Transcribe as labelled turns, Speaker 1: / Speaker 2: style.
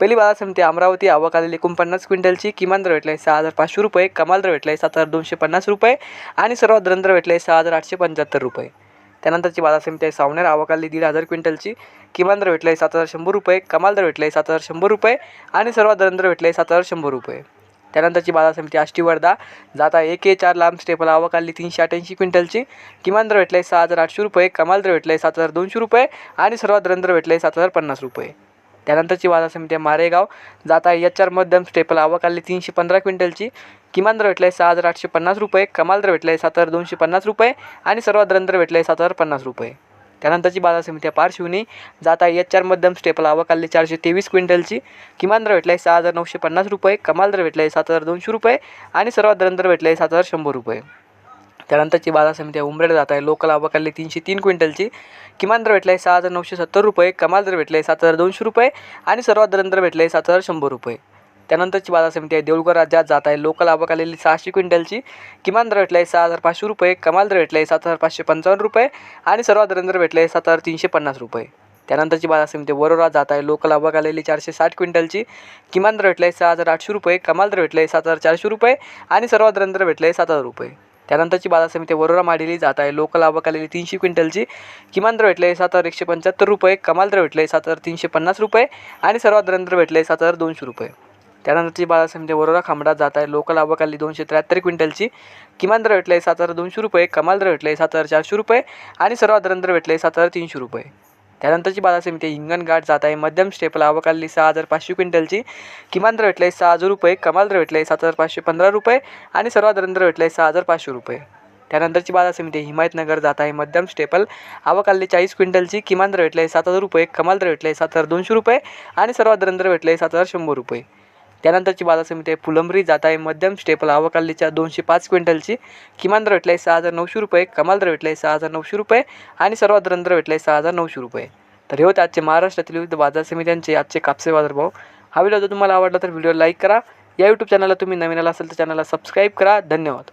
Speaker 1: पहिली बाजार समिती अमरावती आवक आलेली एकोणपन्नास क्विंटलची किमान दर भेटला आहे सहा हजार पाचशे रुपये कमाल दर भेटला आहे सात हजार दोनशे पन्नास रुपये आणि सर्वात दर भेटला आहे सहा हजार आठशे पंच्याहत्तर रुपये. त्यानंतरची बाजार समिती आहे सावनेर आवक आलेली दीड हजार क्विंटलची किमान दर भेटला आहे सात हजार शंभर रुपये कमाल दर भेटला आहे सात हजार शंभर रुपये आणि सर्वात दर भेटला आहे सात हजार शंभर रुपये. त्यानंतरची बाजार समिती आष्टी वर्धा जाता एक ए चार लांब स्टेपल आवक आली तीनशे अठ्ठ्याऐंशी क्विंटलची किमान दर भेटला आहे सहा हजार आठशे रुपये कमाल दर भेटला आहे सात हजार दोनशे रुपये आणि सर्वात दर भेटला आहे सात हजार पन्नास रुपये. त्यानंतरची बाजार समिती आहे मारेगाव. जात आहे एच आर मध्यम स्टेपल आवक आली तीनशे पंधरा क्विंटलची. किमान दर भेटला आहे सहा हजार आठशे पन्नास रुपये. कमाल दर भेटला आहे सात हजार दोनशे पन्नास रुपये. आणि सर्वात दर भेटला आहे सात हजार पन्नास रुपये. त्यानंतरची बाजार समिती आहे पारशिवनी जात आहे एच आर मध्यम स्टेपल आवक आली चारशे तेवीस क्विंटलची. किमान दर भेटला आहे सहा हजार नऊशे पन्नास रुपये. कमाल दर भेटला आहे सात हजार दोनशे रुपये. आणि सर्वात दर भेटला आहे सात हजार शंभर रुपये. त्यानंतरची बाजार समिती आहे उमरेड जात आहे. लोकल आवक तीनशे तीन क्विंटलची. किमान दर भेटला आहे सहा हजार नऊशे सत्तर रुपये. कमाल दर भेटला आहे सात हजार दोनशे रुपये. आणि सर्वात दर भेटला आहे सात हजार शंभर रुपये. त्यानंतरची बाजार समिती आहे. देऊळगाव राज्यात जात आहे. लोकल आवक आलेली सहाशे क्विंटलची. किमान दर भेटला आहे सहा हजार पाचशे रुपये. कमाल दर भेटला आहे सात हजार पाचशे पंचावन्न रुपये. आणि सर्वात दर भेटला आहे सात हजार तीनशे पन्नास रुपये. त्यानंतरची बाजार समिती वरोरा जात आहे. लोकल आवक आलेली चारशे साठ क्विंटलची. किमान दर भेटला आहे सहा हजार आठशे रुपये. कमाल दर भेटला आहे सात हजार चारशे रुपये. आणि सर्वात दर भेटला आहे सात हजार रुपये. त्यानंतरची बाजार समिती वरोरा माडेली जात आहे. लोकल आवक आलेली तीनशे क्विंटलची किमान दर भेटले सात हजार एकशे पंच्याहत्तर रुपये कमाल दर भेटले सात हजार तीनशे पन्नास रुपये आणि सर्वात दर भेटले सात हजार दोनशे रुपये. त्यानंतरची बाजार समिती वरोरा खांबडात जात आहे. लोकल आवक आली दोनशे त्र्याहत्तर क्विंटलची किमान दर भेटले सात हजार दोनशे रुपये कमाल दर भेटले सात हजार चारशे रुपये आणि सर्वात दर भेटले सात हजार तीनशे रुपये. त्यानंतरची बाजार समिती हिंगणघाट जात आहे. मध्यम स्टेपल आवक सहा हजार पाचशे क्विंटलची किमान दर भेटले सहा हजार रुपये कमाल दर भेटले सात हजार पाचशे पंधरा रुपये आणि सर्वात दर भेटले सहा हजार पाचशे रुपये. त्यानंतरची बाजार समिती हिमायतनगर जात आहे. मध्यम स्टेपल आवक चाळीस क्विंटलची किमान दर भेटले सात हजार रुपये कमाल दर भेटले सात हजार दोनशे रुपये आणि सर्वात दर भेटले सात हजार शंभर रुपये. त्यानंतरची बाजार समिती आहे फुलंब्री जात आहे मध्यम स्टेपल आवक दोनशे पाच क्विंटलची. किमान दर भेटले सहा हजार नऊशे रुपये कमाल दर भेटले सहा हजार नऊशे रुपये आणि सर्वात दर आहे सहा हजार नऊशे रुपये. तर हे होते आजचे महाराष्ट्रातील विविध बाजार समित्यांचे आजचे कापसे बाजारभाव. हा व्हिडिओ जर तुम्हाला आवडला तर व्हिडिओ लाईक करा. या यूट्यूब चॅनलला तुम्ही नवीन आला असेल तर चॅनलला सबस्क्राईब करा. धन्यवाद.